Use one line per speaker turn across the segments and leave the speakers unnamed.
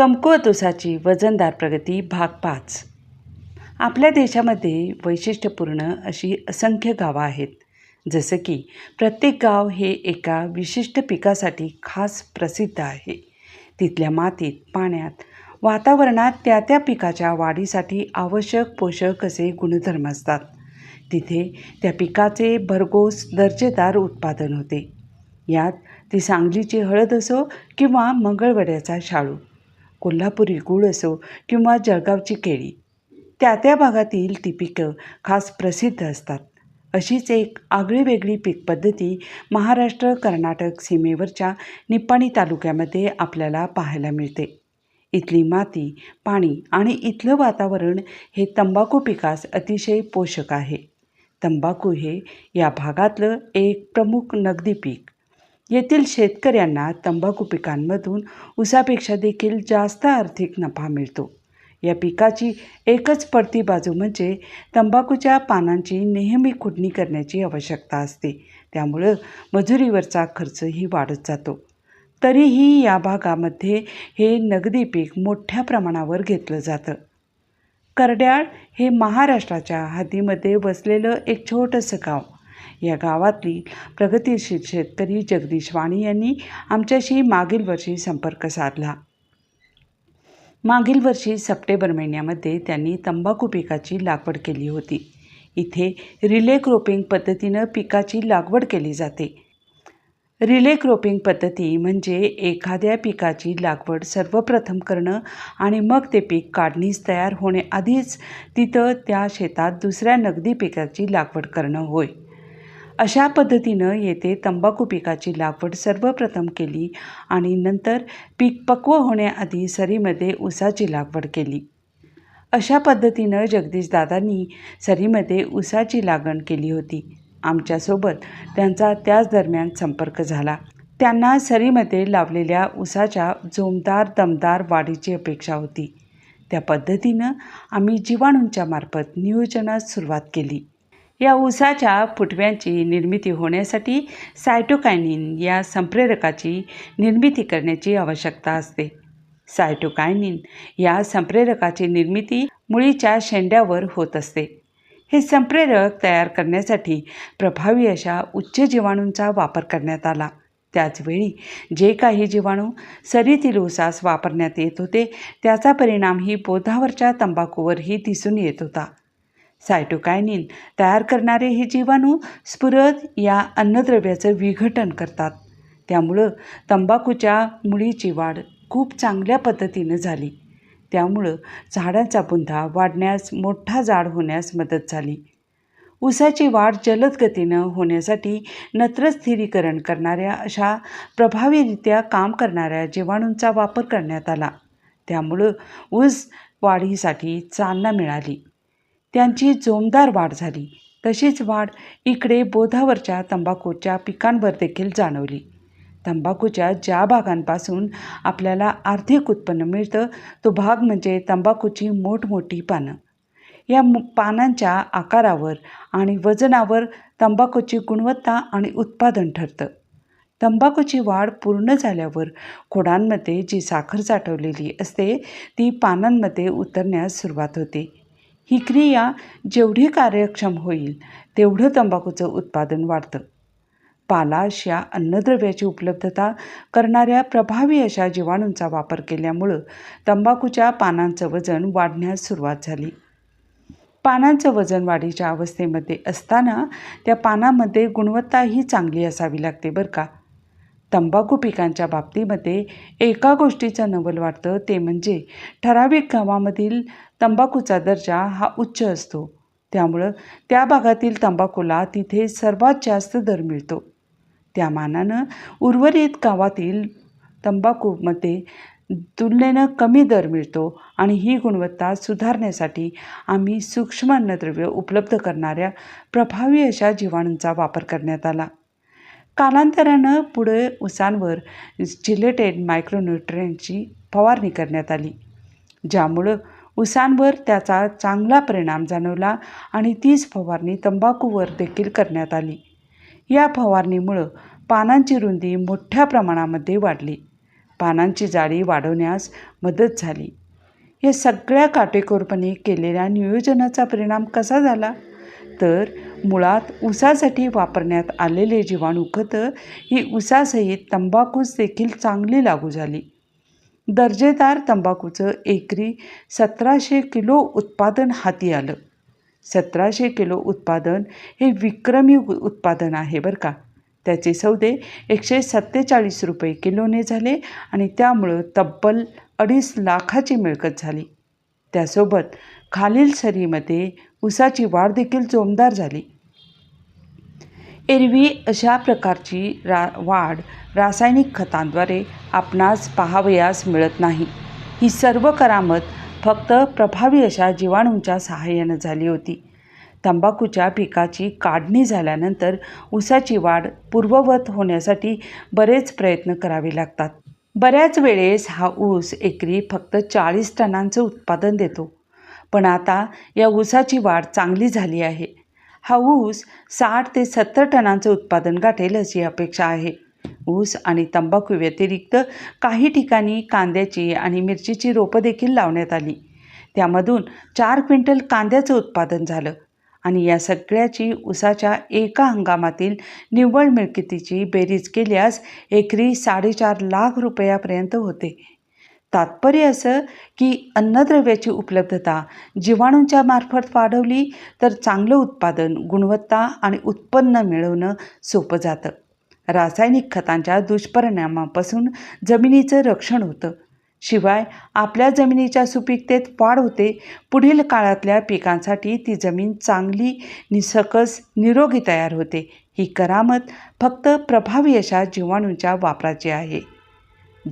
कमकुवत ऊसाची वजनदार प्रगती भाग पाच. आपल्या देशामध्ये वैशिष्ट्यपूर्ण अशी असंख्य गावं आहेत. जसं की प्रत्येक गाव हे एका विशिष्ट पिकासाठी खास प्रसिद्ध आहे. तिथल्या मातीत पाण्यात वातावरणात त्या त्या पिकाच्या वाढीसाठी आवश्यक पोषक असे गुणधर्म असतात. तिथे त्या पिकाचे भरघोस दर्जेदार उत्पादन होते. यात ती सांगलीची हळद असो किंवा मंगळवड्याचा शाळू. कोल्हापुरी गूळ असो किंवा जळगावची केळी त्या त्या भागातील ती पिकं खास प्रसिद्ध असतात. अशीच एक आगळीवेगळी पीक पद्धती महाराष्ट्र कर्नाटक सीमेवरच्या निप्पाणी तालुक्यामध्ये आपल्याला पाहायला मिळते. इथली माती पाणी आणि इथलं वातावरण हे तंबाखू पिकास अतिशय पोषक आहे. तंबाखू हे या भागातलं एक प्रमुख नगदी पीक. येथील शेतकऱ्यांना तंबाखू पिकांमधून उसापेक्षा देखील जास्त आर्थिक नफा मिळतो. या पिकाची एकच पडती बाजू म्हणजे तंबाखूच्या पानांची नेहमी खुडणी करण्याची आवश्यकता असते. त्यामुळं मजुरीवरचा खर्चही वाढत जातो. तरीही या भागामध्ये हे नगदी पीक मोठ्या प्रमाणावर घेतलं जातं. करड्याळ हे महाराष्ट्राच्या हद्दीमध्ये वसलेलं एक छोटंसं गाव. या गावातली प्रगतीशील शेतकरी जगदीश वाणी यांनी आमच्याशी मागील वर्षी संपर्क साधला. मागील वर्षी सप्टेंबर महिन्यामध्ये त्यांनी तंबाखू पिकाची लागवड केली होती. इथे रिले क्रोपिंग पद्धतीनं पिकाची लागवड केली जाते. रिले क्रोपिंग पद्धती म्हणजे एखाद्या पिकाची लागवड सर्वप्रथम करणं आणि मग ते पीक काढणीस तयार होण्याआधीच तिथं त्या शेतात दुसऱ्या नगदी पिकाची लागवड करणं होय. अशा पद्धतीनं येथे तंबाखू पिकाची लागवड सर्वप्रथम केली आणि नंतर पीक पक्व होण्याआधी सरीमध्ये ऊसाची लागवड केली. अशा पद्धतीनं जगदीशदादांनी सरीमध्ये ऊसाची लागण केली होती. आमच्यासोबत त्यांचा त्याच दरम्यान संपर्क झाला. त्यांना सरीमध्ये लावलेल्या ऊसाच्या जोमदार दमदार वाढीची अपेक्षा होती. त्या पद्धतीनं आम्ही जीवाणूंच्या मार्फत नियोजनास सुरुवात केली. या उसाच्या फुटव्यांची निर्मिती होण्यासाठी सायटोकायनिन या संप्रेरकाची निर्मिती करण्याची आवश्यकता असते. सायटोकायनिन या संप्रेरकाची निर्मिती मुळीच्या शेंड्यावर होत असते. हे संप्रेरक तयार करण्यासाठी प्रभावी अशा उच्च जीवाणूंचा वापर करण्यात आला. त्याचवेळी जे काही जीवाणू सरीतील उसास वापरण्यात येत होते त्याचा परिणामही बोधावरच्या तंबाखूवरही दिसून येत होता. सायटोकायनिन तयार करणारे हे जीवाणू स्फुरद या अन्नद्रव्याचं विघटन करतात. त्यामुळं तंबाखूच्या मुळीची वाढ खूप चांगल्या पद्धतीनं झाली. त्यामुळं झाडांचा बुंधा वाढण्यास मोठा जाड होण्यास मदत झाली. ऊसाची वाढ जलद गतीनं होण्यासाठी नत्रस्थिरीकरण करणाऱ्या अशा प्रभावीरित्या काम करणाऱ्या जीवाणूंचा वापर करण्यात आला. त्यामुळं ऊस वाढीसाठी चालना मिळाली. त्यांची जोमदार वाढ झाली. तशीच वाढ इकडे बोधावरच्या तंबाखूच्या पिकांवर देखील जाणवली. तंबाखूच्या ज्या भागांपासून आपल्याला आर्थिक उत्पन्न मिळतं तो भाग म्हणजे तंबाखूची मोठमोठी पानं. या पानांच्या आकारावर आणि वजनावर तंबाखूची गुणवत्ता आणि उत्पादन ठरतं. तंबाखूची वाढ पूर्ण झाल्यावर खोडांमध्ये जी साखर साठवलेली असते ती पानांमध्ये उतरण्यास सुरुवात होते. ही क्रिया जेवढी कार्यक्षम होईल तेवढं तंबाखूचं उत्पादन वाढतं. पालाश या अन्नद्रव्याची उपलब्धता करणाऱ्या प्रभावी अशा जीवाणूंचा वापर केल्यामुळं तंबाखूच्या पानांचं वजन वाढण्यास सुरुवात झाली. पानांचं वजन वाढीच्या अवस्थेमध्ये असताना त्या पानामध्ये गुणवत्ताही चांगली असावी लागते बरं का? तंबाखू पिकांच्या बाबतीमध्ये एका गोष्टीचं नवल वाटतं ते म्हणजे ठराविक गावामधील तंबाखूचा दर्जा हा उच्च असतो. त्यामुळं त्या भागातील तंबाखूला तिथे सर्वात जास्त दर मिळतो. त्या मानानं उर्वरित गावातील तंबाखूमध्ये तुलनेनं कमी दर मिळतो आणि ही गुणवत्ता सुधारण्यासाठी आम्ही सूक्ष्म अन्नद्रव्य उपलब्ध करणाऱ्या प्रभावी अशा जीवाणूंचा वापर करण्यात आला. कालांतरानं पुढे उसांवर जिलेटेड मायक्रोन्युट्रियनची फवारणी करण्यात आली ज्यामुळं उसांवर त्याचा चांगला परिणाम जाणवला आणि तीच फवारणी तंबाखूवर देखील करण्यात आली. या फवारणीमुळं पानांची रुंदी मोठ्या प्रमाणामध्ये वाढली. पानांची जाळी वाढवण्यास मदत झाली. या सगळ्या काटेकोरपणे केलेल्या नियोजनाचा परिणाम कसा झाला? तर मुळात ऊसासाठी वापरण्यात आलेले जीवाणू खतं ही ऊसासहित तंबाखूस देखील चांगली लागू झाली. दर्जेदार तंबाखूचं एकरी सतराशे किलो उत्पादन हाती आलं. सतराशे किलो उत्पादन हे विक्रमी उत्पादन आहे बरं का. त्याचे सौदे एकशे सत्तेचाळीस रुपये किलोने झाले आणि त्यामुळं तब्बल अडीच लाखाची मिळकत झाली. त्यासोबत खालील सरीमध्ये ऊसाची वाढ देखील जोमदार झाली. एरवी अशा प्रकारची रा वाढ रासायनिक खतांद्वारे आपणास पाहावयास मिळत नाही. ही सर्व करामत फक्त प्रभावी अशा जीवाणूंच्या सहाय्यानं झाली होती. तंबाखूच्या पिकाची काढणी झाल्यानंतर ऊसाची वाढ पूर्ववत होण्यासाठी बरेच प्रयत्न करावे लागतात. बऱ्याच वेळेस हा ऊस एकरी फक्त चाळीस टनांचं उत्पादन देतो. पण आता या ऊसाची वाढ चांगली झाली आहे. हा ऊस साठ ते सत्तर टनांचं उत्पादन गाठेल अशी अपेक्षा आहे. ऊस आणि तंबाखू व्यतिरिक्त काही ठिकाणी कांद्याची आणि मिरचीची रोपं देखील लावण्यात आली. त्यामधून चार क्विंटल कांद्याचं उत्पादन झालं आणि या सगळ्याची ऊसाच्या एका हंगामातील निव्वळ मिळकतीची बेरीज केल्यास एकरी साडेचार लाख रुपयापर्यंत होते. तात्पर्य असं की अन्नद्रव्याची उपलब्धता जीवाणूंच्या मार्फत वाढवली तर चांगलं उत्पादन गुणवत्ता आणि उत्पन्न मिळवणं सोपं जातं. रासायनिक खतांच्या दुष्परिणामापासून जमिनीचं रक्षण होतं. शिवाय आपल्या जमिनीच्या सुपीकतेत वाढ होते. पुढील काळातल्या पिकांसाठी ती जमीन चांगली निसकस निरोगी तयार होते. ही करामत फक्त प्रभावी अशा जीवाणूंच्या वापराची आहे.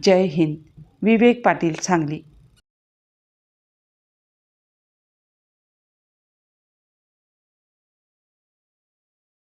जय हिंद. विवेक पाटील सांगली.